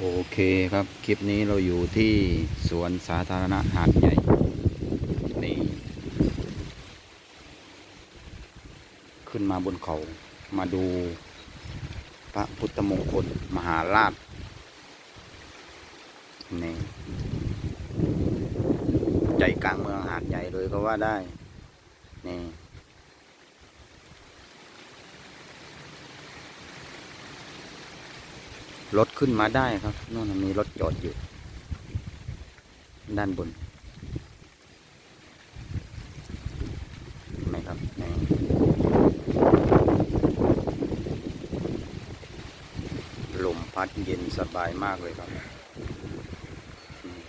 โอเคครับคลิปนี้เราอยู่ที่สวนสาธารณะหาดใหญ่นี่ขึ้นมาบนเขามาดูพระพุทธมงคลมหาราชนี่ใจกลางเมืองหาดใหญ่เลยก็ว่าได้นี่ รถขึ้นมาได้ครับนู่นมีรถจอดอยู่ ด้านบนเห็นไหมครับลมพัดเย็นสบายมากเลยครับอืม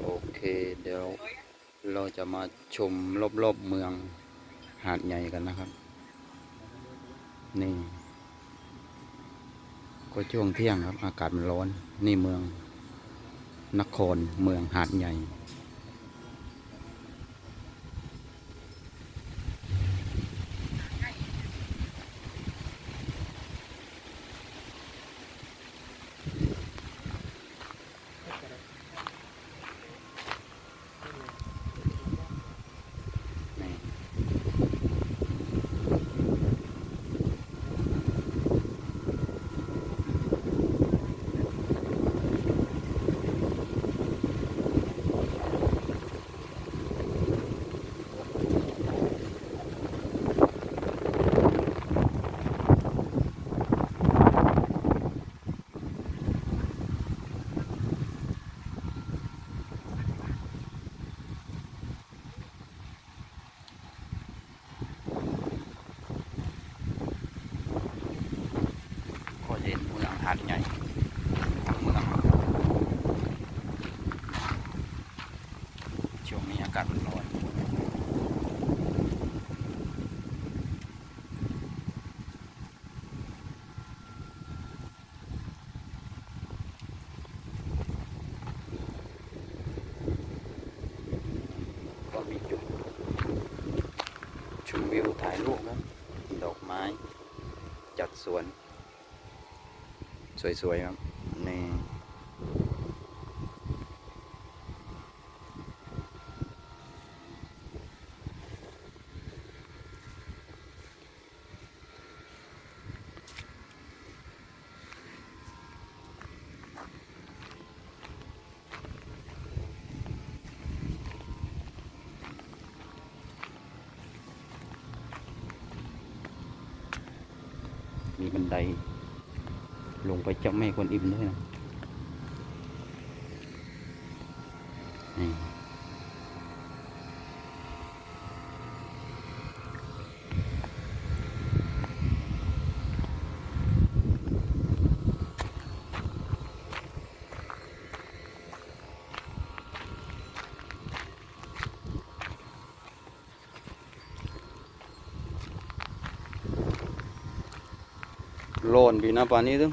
โอ เดี๋ยวเราจะมาชมรอบๆเมืองหาดใหญ่กันนะครับ นี่ ก็ช่วงเที่ยงครับ อากาศมันร้อน นี่เมือง นครเมืองหาดใหญ่าดใหญ่ช่วงนี้อากาศมันร้อนก็มีจุดชมวิวถ่ายรูปครับดอกไม้ จัดสวน สวยๆครับนี่มีบันได ลงไปเจ้าแม่กวนอิ่มด้วยนะนี่โลนดีนะป่านนี้ตึง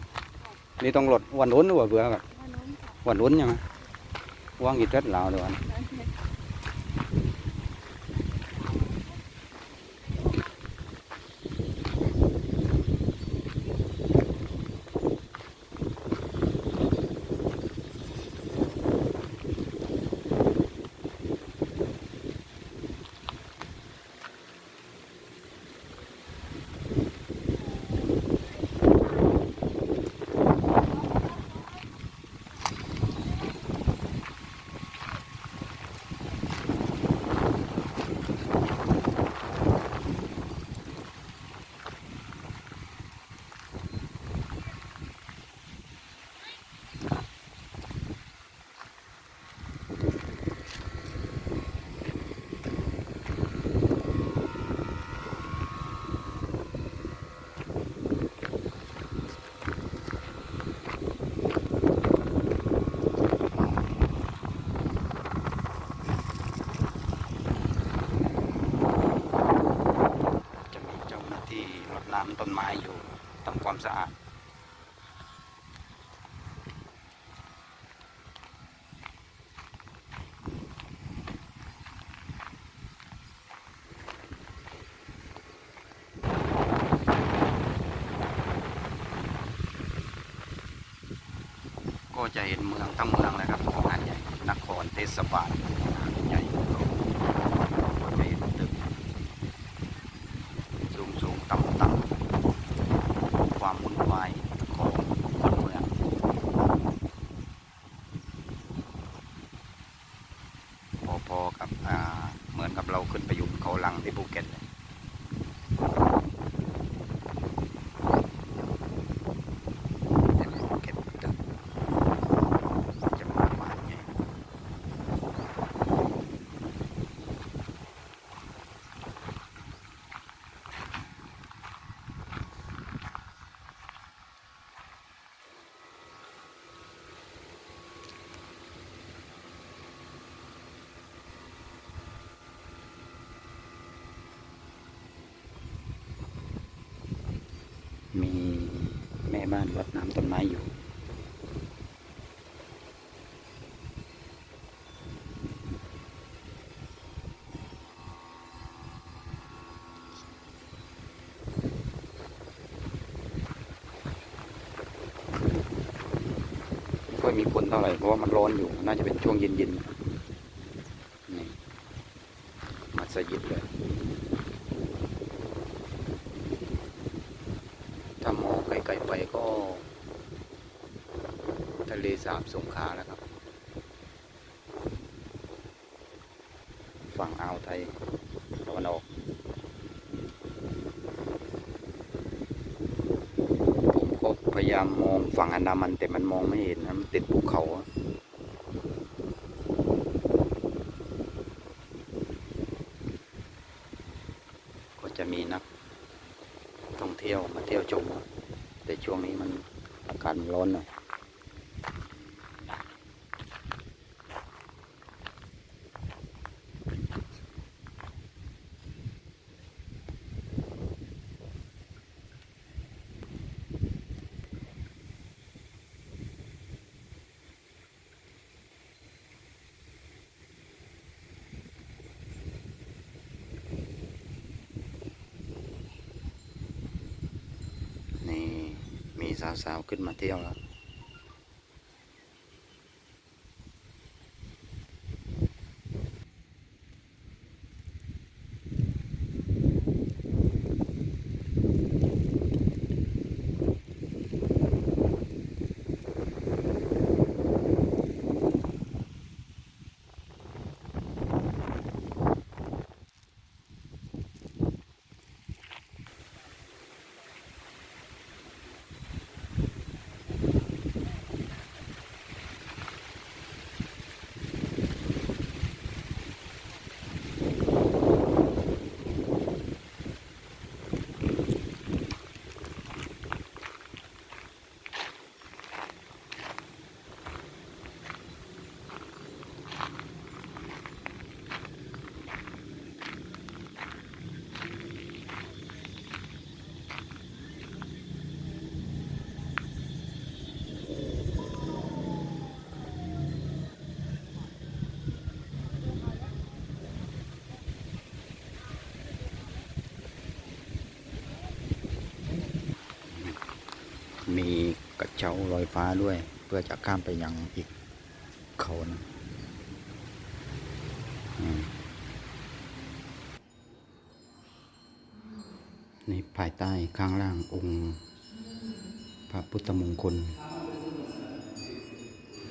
นี่ต้องหลดวันอุ้นหรือว่าเบื่อกับวันอุ้นใช่ไหมว่างอีก rất lào rồi anh ต้นไม้อยู่ทำความสะอาดก็จะเห็นเมืองทั้งเมืองเลยครับของหาดใหญ่นครเทศบาลหาดใหญ่ก็จะเห็นตึกสูงสูงต่ำต่ำความวุ่นวายของคนเมือง พอๆกับอ่าเหมือนกับเราขึ้นไปอยู่เขาลังที่ภูเก็ตเลยแต่ภูเก็ตตึก จะมาบ้านไงมีแม่ บ้านรดน้ำต้นไม้อยู่ ไม่ค่อยมีคนเท่าไหร่เพราะว่ามันร้อนอยู่ น่าจะเป็นช่วงเย็นๆนี่มัสยิดเลย ถ้ามองไกลๆไปก็ ทะเล สาบสงขาแล้วครับ ฝั่งอ่าวไทยตะวันออกผมก็พยายามมองฝั่งอันดามันแต่มันมองไม่เห็นนะมันติดภูเขาก็จะมีนักท่องเที่ยวมาเที่ยวชมแต่ช่วงนี้มันอากาศร้อนหน่อยนี่มี สาวๆขึ้นมาเที่ยวแล้ว มี้าลอยฟ้าด้วย เพื่อจะข้ามไปยังอีกเขานะในภายใต้ข้างล่างองค์พระพุทธมงคล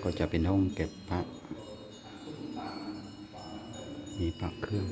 ก็จะเป็นห้องเก็บพระ มีพระเครื่อง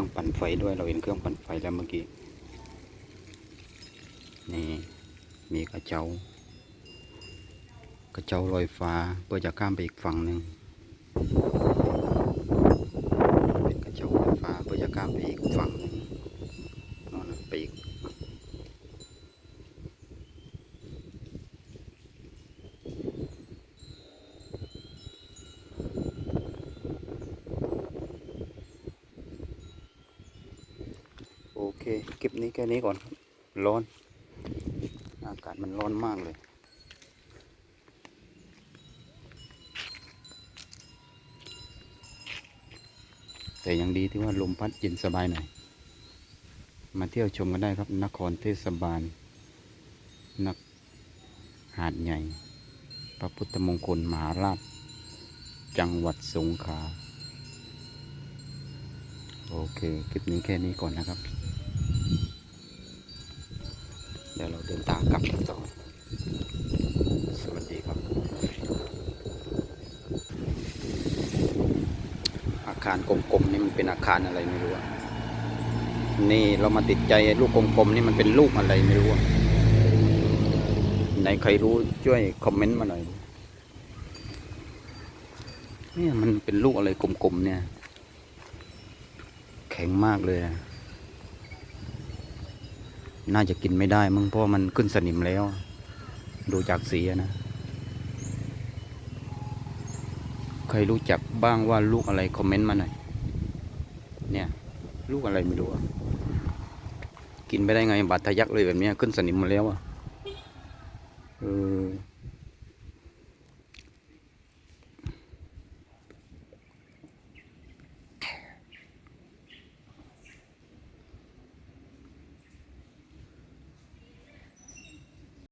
รื่องปั่นไฟด้วยเราเห็นเครื่องปั่นไฟแล้วเมื่อกี้นี่มีกระเจ้ากระเจ้าลอยฟ้าเพื่อจะข้ามไปอีกฝั่งหนึ่ง เป็นกระเจ้าลอยฟ้าเพื่อจะข้ามไปอีกฝั่งหนึ่งนั่นน่ะไปอีก โอเคลิปนี้แค่นี้ก่อนครับ ร้อน อากาศมันร้อนมากเลยแต่ยังดีที่ว่าลมพัดเย็นสบายหน่อย มาเที่ยวชมกันได้ครับ นครเทศบาล นักหาดใหญ่ พระพุทธมงคลมหาราช จังหวัดสงขลา โอเค คลิปนี้แค่นี้ก่อนนะครับ ดี๋ยวเราเดินทางกลับกันต่อ สวัสดีครับ อาคารกลมๆนี่มันเป็นอาคารอะไรไม่รู้อะนี่เรามาติดใจลูกกลมๆนี่มันเป็นลูกอะไรไม่รู้ไหนใครรู้ช่วยคอมเมนต์มาหน่อยเนี่ยมันเป็นลูกอะไรกลมๆเนี่ย แข็งมากเลยอะ น่าจะกินไม่ได้มึงเพราะมันขึ้นสนิมแล้ว ดูจากสีนะ ใครรู้จักบ้างว่าลูกอะไรคอมเมนต์มาหน่อย เนี่ย ลูกอะไรไม่รู้กินไปได้ไงบาดทะยักเลยแบบนี้ขึ้นสนิมมาแล้วอะเออ